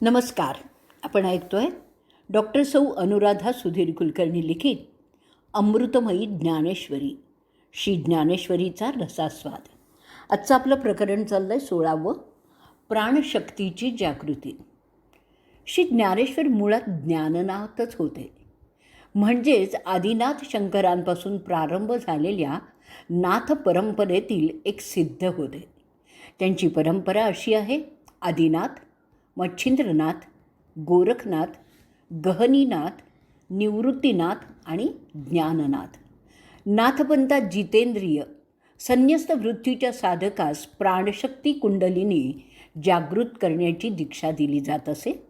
नमस्कार. आपण ऐकतोय डॉक्टर सौ अनुराधा सुधीर कुलकर्णी लिखित अमृतमयी ज्ञानेश्वरी श्री ज्ञानेश्वरीचा रसास्वाद. आजचं आपलं प्रकरण चाललं आहे सोळावं प्राणशक्तीची जागृती. श्री ज्ञानेश्वर मुळात ज्ञाननाथच होते. म्हणजेच आदिनाथ शंकरांपासून प्रारंभ झालेल्या नाथ परंपरेतील एक सिद्ध होते. त्यांची परंपरा अशी आहे आदिनाथ मच्छिंद्रनाथ गोरखनाथ गहनीनाथ निवृत्तीनाथ आणि ज्ञाननाथ. नाथपंथात जितेंद्रिय संन्यस्त वृत्तीच्या साधकास प्राणशक्ती कुंडलीने जागृत करण्याची दीक्षा दिली जात असे.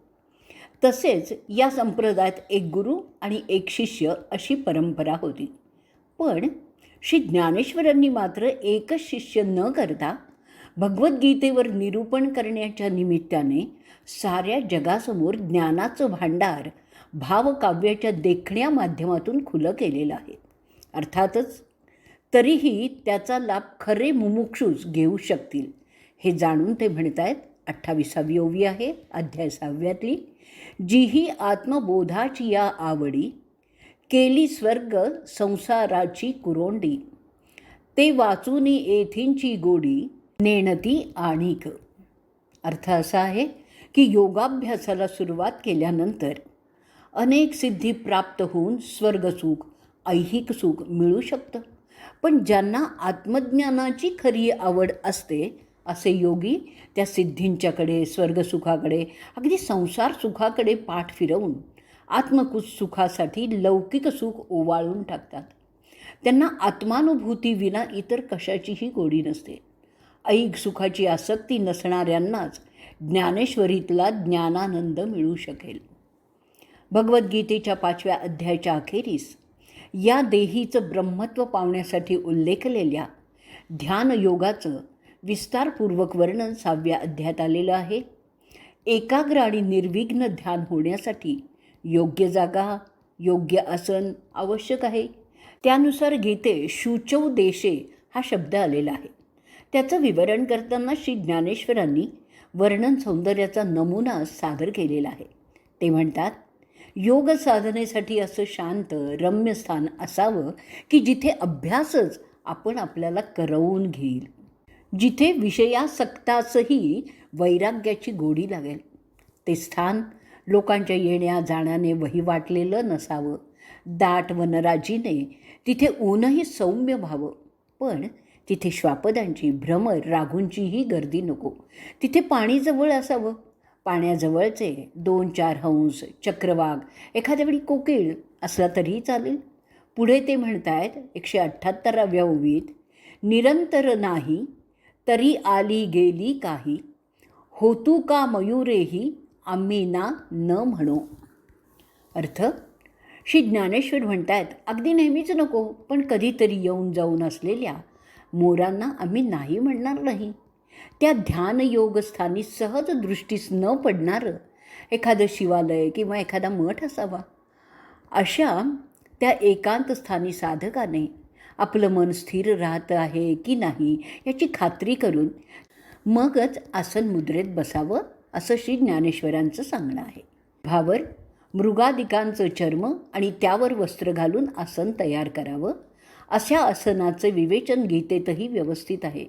तसेच या संप्रदायात एक गुरु आणि एक शिष्य अशी परंपरा होती. पण श्री ज्ञानेश्वरांनी मात्र एकच शिष्य न करता भगवद्गीतेवर निरूपण करण्याच्या निमित्ताने साऱ्या जगासमोर ज्ञानाचं भांडार भावकाव्याच्या देखण्या माध्यमातून खुलं केलेलं आहे. अर्थातच तरीही त्याचा लाभ खरे मुमुक्षूच घेऊ शकतील हे जाणून ते म्हणत आहेत अठ्ठावीसावी ओवी आहे अध्याय सहाव्यातली. जीही आत्मबोधाची या आवडी केली स्वर्ग संसाराची कुरोंडी. ते वाचूनी येथींची गोडी नेणती आणिक. अर्थ असा आहे की योगाभ्यासाला सुरुवात केल्यानंतर अनेक सिद्धी प्राप्त होऊन स्वर्गसुख ऐहिक सुख मिळू शकतं. पण ज्यांना आत्मज्ञानाची खरी आवड असते असे योगी त्या सिद्धींच्याकडे स्वर्गसुखाकडे अगदी संसार सुखाकडे पाठ फिरवून आत्मकुश सुखासाठी लौकिक सुख ओवाळून टाकतात. त्यांना आत्मानुभूती विना इतर कशाचीही गोडी नसते. ऐक सुखाची आसक्ती नसणाऱ्यांनाच ज्ञानेश्वरीतला ज्ञानानंद मिळू शकेल. भगवद्गीतेच्या पाचव्या अध्यायाच्या अखेरीस या देहीचं ब्रह्मत्व पावण्यासाठी उल्लेखलेल्या ध्यानयोगाचं विस्तारपूर्वक वर्णन सहाव्या अध्यायात आलेलं आहे. एकाग्र आणि निर्विघ्न ध्यान होण्यासाठी योग्य जागा योग्य आसन आवश्यक आहे. त्यानुसार गीते शुचौ देशे हा शब्द आलेला आहे. त्याचं विवरण करताना श्री ज्ञानेश्वरांनी वर्णन सौंदर्याचा नमुना सादर केलेला आहे. ते म्हणतात योग साधनेसाठी असं शांत रम्य स्थान असावं की जिथे अभ्यासच आपण आपल्याला करवून घेईल. जिथे विषयासक्तासही वैराग्याची गोडी लागेल. ते स्थान लोकांच्या येण्या जाण्याने वहिवाटलेलं नसावं. दाट वनराजीने तिथे ऊनही सौम्य व्हावं. पण तिथे श्वापदांची भ्रमर राघूंचीही गर्दी नको. तिथे पाणी जवळ असावं. पाण्याजवळचे दोन चार हंस चक्रवाघ एखाद्या वेळी कोकिळ असला तरीही चालेल. पुढे ते म्हणतायत एकशे अठ्ठ्याहत्तराव्या ओवीत निरंतर नाही तरी आली गेली काही. होतू का मयुरेही आम्ही ना न म्हणो. अर्थ? श्री ज्ञानेश्वर म्हणतायत अगदी नेहमीच नको पण कधीतरी येऊन जाऊन असलेल्या मोरांना आम्ही नाही म्हणणार नाही. त्या ध्यानयोगस्थानी सहज दृष्टीस न पडणारं एखादं शिवालय किंवा एखादा मठ असावा. अशा त्या एकांत स्थानी साधकाने आपलं मन स्थिर राहतं आहे की नाही याची खात्री करून मगच आसन मुद्रेत बसावं असं श्री ज्ञानेश्वरांचं सांगणं आहे. भावर मृगादिकांचं चर्म आणि त्यावर वस्त्र घालून आसन तयार करावं. अशा आसनाचं विवेचन गीतेतही व्यवस्थित आहे.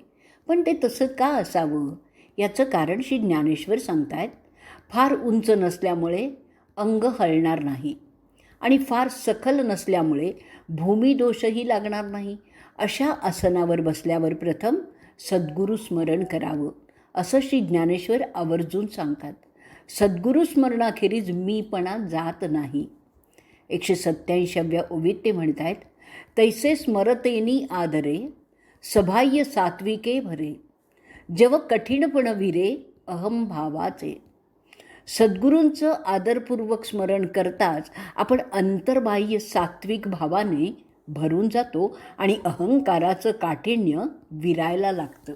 पण ते तसं का असावं? याचं कारण श्री ज्ञानेश्वर सांगतायत. फार उंच नसल्यामुळे अंग हलणार नाही आणि फार सखल नसल्यामुळे भूमिदोषही लागणार नाही. अशा आसनावर बसल्यावर प्रथम सद्गुरू स्मरण करावं असं श्री ज्ञानेश्वर आवर्जून सांगतात. सद्गुरू स्मरणाखेरीज मीपणा जात नाही. एकशे सत्याऐंशाव्या ओवीत ते म्हणत आहेत तैसे स्मरतेनी आदरे सभाह्य सात्विके भरे जव कठीणपण विरे अहम भावाचे। सद्गुरूंचं आदरपूर्वक स्मरण करताच आपण अंतर्बाह्य सात्विक भावाने भरून जातो आणि अहंकाराचं काठिण्य विरायला लागतं।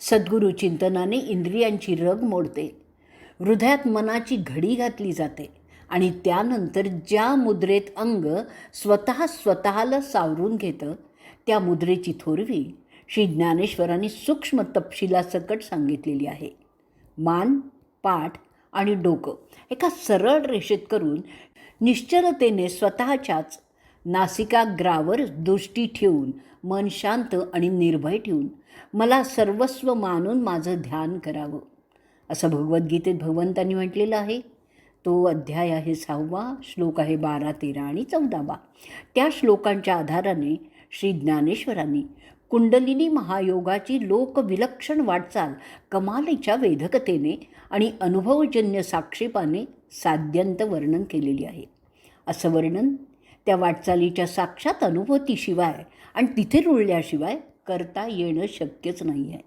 सद्गुरू चिंतनाने इंद्रियांची रग मोडते हृदयात मनाची घडी घातली जाते आणि त्यानंतर ज्या मुद्रेत अंग स्वतः स्वतःला सावरून घेतं त्या मुद्रेची थोरवी श्री ज्ञानेश्वरांनी सूक्ष्म तपशिलासकट सांगितलेली आहे. मान पाठ आणि डोकं एका सरळ रेषेत करून निश्चलतेने स्वतःच्याच नासिकाग्रावर दृष्टी ठेवून मन शांत आणि निर्भय ठेवून मला सर्वस्व मानून माझं ध्यान करावं. असं भगवद्गीतेत भगवंतांनी म्हटलेलं आहे. तो अध्याय आहे सहावा श्लोक आहे बारा तेरा आणि चौदावा. त्या श्लोकांच्या आधाराने श्री ज्ञानेश्वरांनी कुंडलिनी महायोगाची लोकविलक्षण वाटचाल कमालीच्या वेधकतेने आणि अनुभवजन्य साक्षेपाने साध्यंत वर्णन केलेली आहे. असं वर्णन त्या वाटचालीच्या साक्षात अनुभूतीशिवाय आणि तिथे रुळल्याशिवाय करता येणं शक्यच नाही आहे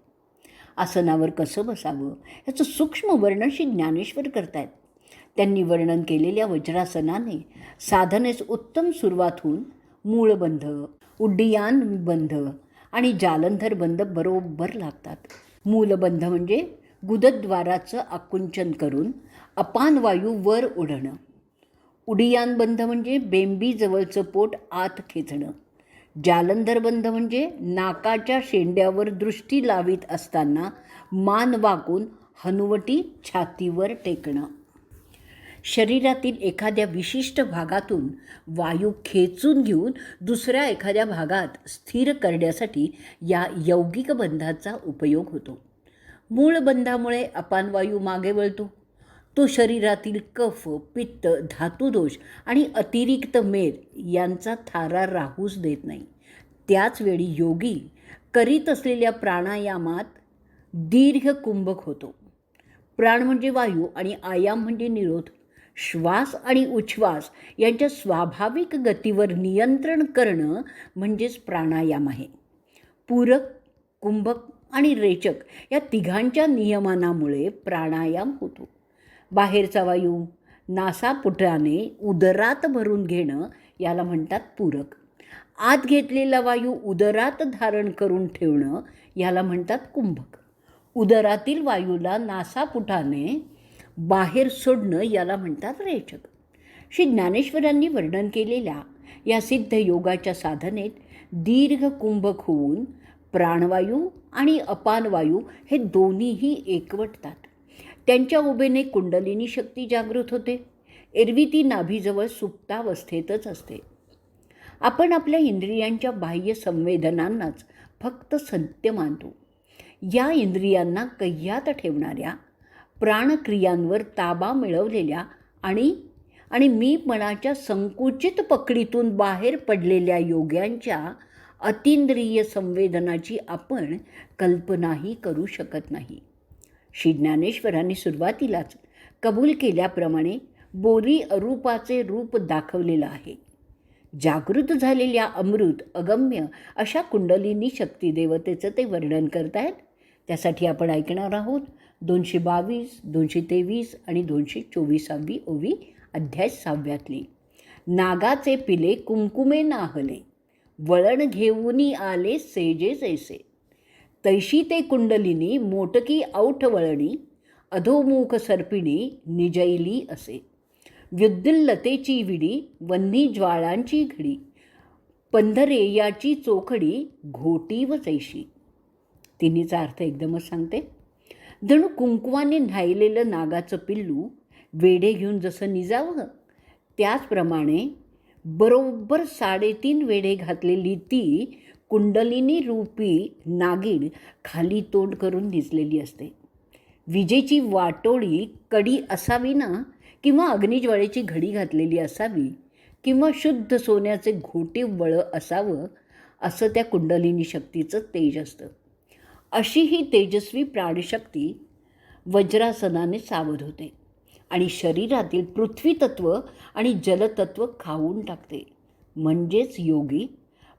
आसनावर कसं बसावं ह्याचं सूक्ष्म वर्णन श्री ज्ञानेश्वर करतायत. त्यांनी वर्णन केलेल्या वज्रासनाने साधनेस उत्तम सुरुवात होऊन मूळबंध उड्डियान बंध आणि जालंधर बंध बरोबर लागतात. मूलबंध म्हणजे गुदद्वाराचं आकुंचन करून अपान वायू वर ओढणं. उडियान बंध म्हणजे बेंबीजवळचं पोट आत खेचणं. जालंधर बंध म्हणजे नाकाच्या शेंड्यावर दृष्टी लावित असताना मान वाकून हनुवटी छातीवर टेकणं. शरीरातील एखाद्या विशिष्ट भागातून वायू खेचून घेऊन दुसऱ्या एखाद्या भागात स्थिर करण्यासाठी या यौगिक बंधाचा उपयोग होतो. मूळ बंधामुळे अपानवायू मागे वळतो. तो शरीरातील कफ पित्त धातुदोष आणि अतिरिक्त मेद यांचा थारा राहूच देत नाही. त्याचवेळी योगी करीत असलेल्या प्राणायामात दीर्घ कुंभक होतो. प्राण म्हणजे वायू आणि आयाम म्हणजे निरोध. श्वास आणि उच्छ्वास यांच्या स्वाभाविक गतीवर नियंत्रण करणं म्हणजेच प्राणायाम आहे. पूरक कुंभक आणि रेचक या तिघांच्या नियमनामुळे प्राणायाम होतो. बाहेरचा वायू नासापुटाने उदरात भरून घेणं याला म्हणतात पूरक. आत घेतलेला वायू उदरात धारण करून ठेवणं याला म्हणतात कुंभक. उदरातील वायूला नासापुटाने बाहेर सोडणं याला म्हणतात रेचक. श्री ज्ञानेश्वरांनी वर्णन केलेल्या या सिद्ध योगाच्या साधनेत दीर्घ कुंभक होऊन प्राणवायू आणि अपानवायू हे दोन्हीही एकवटतात. त्यांच्या उभेने कुंडलिनी शक्ती जागृत होते. एरवी ती नाभीजवळ सुप्तावस्थेतच असते. आपण आपल्या इंद्रियांच्या बाह्य संवेदनांनाच फक्त सत्य मानतो. या इंद्रियांना कह्यात ठेवणाऱ्या प्राणक्रियांवर ताबा मिळवलेल्या आणि आणि मी मनाच्या संकुचित पकडीतून बाहेर पडलेल्या योग्यांच्या अतिंद्रिय संवेदनाची आपण कल्पनाही करू शकत नाही. श्री ज्ञानेश्वरांनी सुरुवातीलाच कबूल केल्याप्रमाणे बोरी अरूपाचे रूप दाखवलेलं आहे. जागृत झालेल्या अमृत अगम्य अशा कुंडलिनी शक्तिदेवतेचं ते वर्णन करतायत? त्यासाठी आपण ऐकणार आहोत दोनशे बावीस दोनशे तेवीस आणि दोनशे चोवीसावी ओवी अध्याय सहाव्यातली. नागाचे पिले कुंकुमे नाहले वळण घेऊनी आले सेजे जैसे तैशी ते कुंडलिनी मोटकी औठ वळणी अधोमुख सर्पिणी निजैली असे. विद्युल्लतेची विडी वन्नी ज्वाळांची घडी पंधरेयाची चोखडी घोटी व जैशी तिन्हीचा अर्थ एकदमच सांगते. जणू कुंकवाने न्हायलेलं नागाचं पिल्लू वेढे घेऊन जसं निजावं त्याचप्रमाणे बरोबर साडेतीन वेढे घातलेली ती कुंडलिनी रूपी नागिन खाली तोंड करून निजलेली असते. विजेची वाटोळी कडी असावी ना किंवा अग्निज्वाळेची घडी घातलेली असावी किंवा शुद्ध सोन्याचे घोटीव वळं असावं असं त्या कुंडलिनी शक्तीचं तेज असतं. अशी ही तेजस्वी प्राणशक्ती वज्रासनाने सावध होते आणि शरीरातील पृथ्वीतत्व आणि जलतत्व खाऊन टाकते. म्हणजेच योगी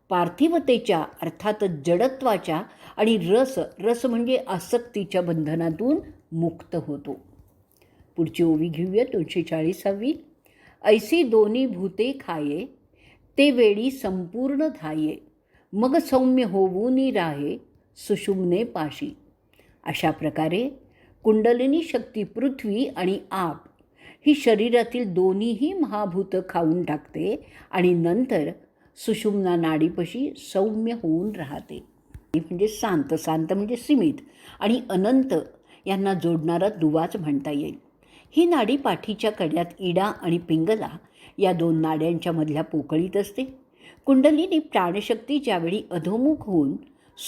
पार्थिवतेच्या अर्थात जडत्वाच्या आणि रस रस म्हणजे आसक्तीच्या बंधनातून मुक्त होतो. पुढची ओवी घेऊया दोनशे चाळीसावी. ऐसी दोन्ही भूते खाये ते वेळी संपूर्ण धाये. मग सौम्य होऊनी राहे सुषुम्ने पाशी. अशा प्रकारे कुंडलिनी शक्ती पृथ्वी आणि आप ही शरीरातील दोन्हीही महाभूतं खाऊन टाकते आणि नंतर सुषुम्ना नाडीपशी सौम्य होऊन राहते. म्हणजे शांत शांत म्हणजे सीमित आणि अनंत यांना जोडणारा दुवाच म्हणता येईल. ही नाडी पाठीच्या कड्यात इडा आणि पिंगला या दोन नाड्यांच्या मधल्या पोकळीत असते. कुंडलिनी प्राणशक्ती ज्यावेळी अधोमुख होऊन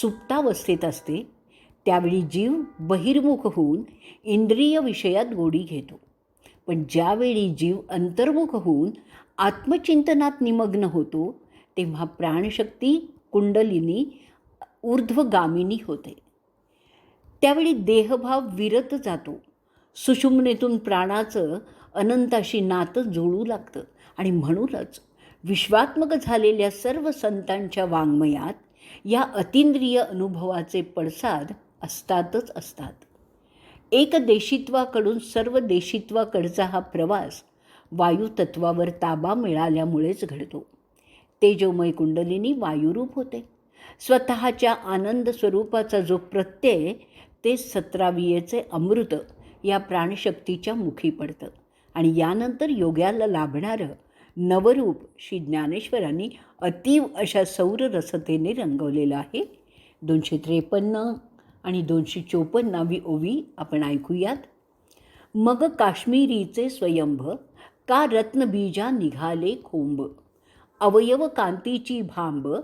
सुप्तावस्थेत असते त्यावेळी जीव बहिर्मुख होऊन इंद्रिय विषयात गोडी घेतो. पण ज्यावेळी जीव अंतर्मुख होऊन आत्मचिंतनात निमग्न होतो तेव्हा प्राणशक्ती कुंडलिनी ऊर्ध्वगामिनी होते. त्यावेळी देहभाव विरत जातो. सुषुम्नेतून प्राणाचं अनंताशी नातं जुळू लागतं. आणि म्हणूनच विश्वात्मक झालेल्या सर्व संतांच्या वाङ्मयात या अतिंद्रिय अनुभवाचे पडसाद असतातच असतात. एक देशित्वाकडून सर्व देशित्वाकडचा हा प्रवास वायुतत्वावर ताबा मिळाल्यामुळेच घडतो. तेजोमय कुंडलिनी वायुरूप होते. स्वतःच्या आनंद स्वरूपाचा जो प्रत्यय ते सतरावियेचे अमृत या प्राणशक्तीच्या मुखी पडतं आणि यानंतर योग्याला लाभणारं नवरूप श्री ज्ञानेश्वरांनी अतीव अशा सौर रसतेने रंगवलेलं आहे. दोनशे त्रेपन्न आणि दोनशे चोपन्नावी ओवी आपण ऐकूयात. मग काश्मीरीचे स्वयंभ का रत्नबीजा निघाले खोंब? अवयव कांतीची भांब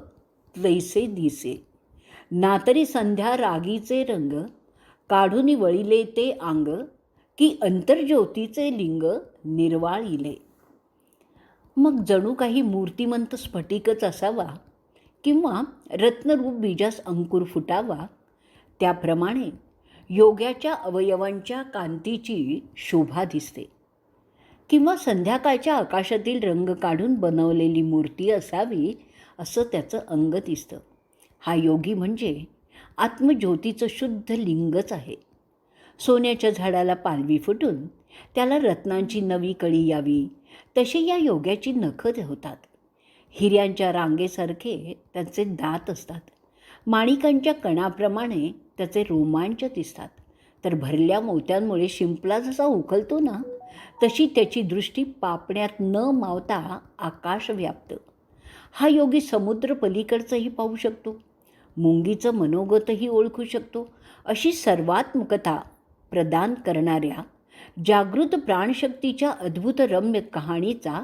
तैसे दिसे. नातरी संध्या रागीचे रंग काढून वळिले ते अंग की अंतर्ज्योतीचे लिंग निर्वाळिले. मग जणू काही मूर्तिमंत स्फटिकच असावा किंवा रत्नरूप बीजास अंकुर फुटावा. त्याप्रमाणे योग्याच्या अवयवांच्या कांतीची शोभा दिसते. किंवा संध्याकाळच्या आकाशातील रंग काढून बनवलेली मूर्ती असावी असं त्याचं अंग दिसतं. हा योगी म्हणजे आत्मज्योतीचं शुद्ध लिंगच आहे. सोन्याच्या झाडाला पालवी फुटून त्याला रत्नांची नवी कळी यावी. तशी या योग्याची नखं होतात. हिऱ्यांच्या रांगेसारखे त्यांचे दात असतात. माणिकांच्या कणाप्रमाणे त्याचे रोमांच दिसतात. तर भरल्या मोत्यांमुळे शिंपला जसा उकलतो ना तशी त्याची दृष्टी पापण्यात न मावता आकाश व्याप्त. हा योगी समुद्र पलीकडचंही पाहू शकतो. मुंगीचं मनोगतही ओळखू शकतो. अशी सर्वात्मकता प्रदान करणाऱ्या जागृत प्राणशक्तीच्या अद्भुत रम्य कहाणीचा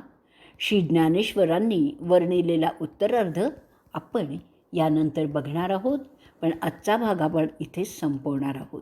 श्री ज्ञानेश्वरांनी वर्णिलेला उत्तरार्ध आपण यानंतर बघणार आहोत. पण आजचा भाग आपण इथेच संपवणार आहोत.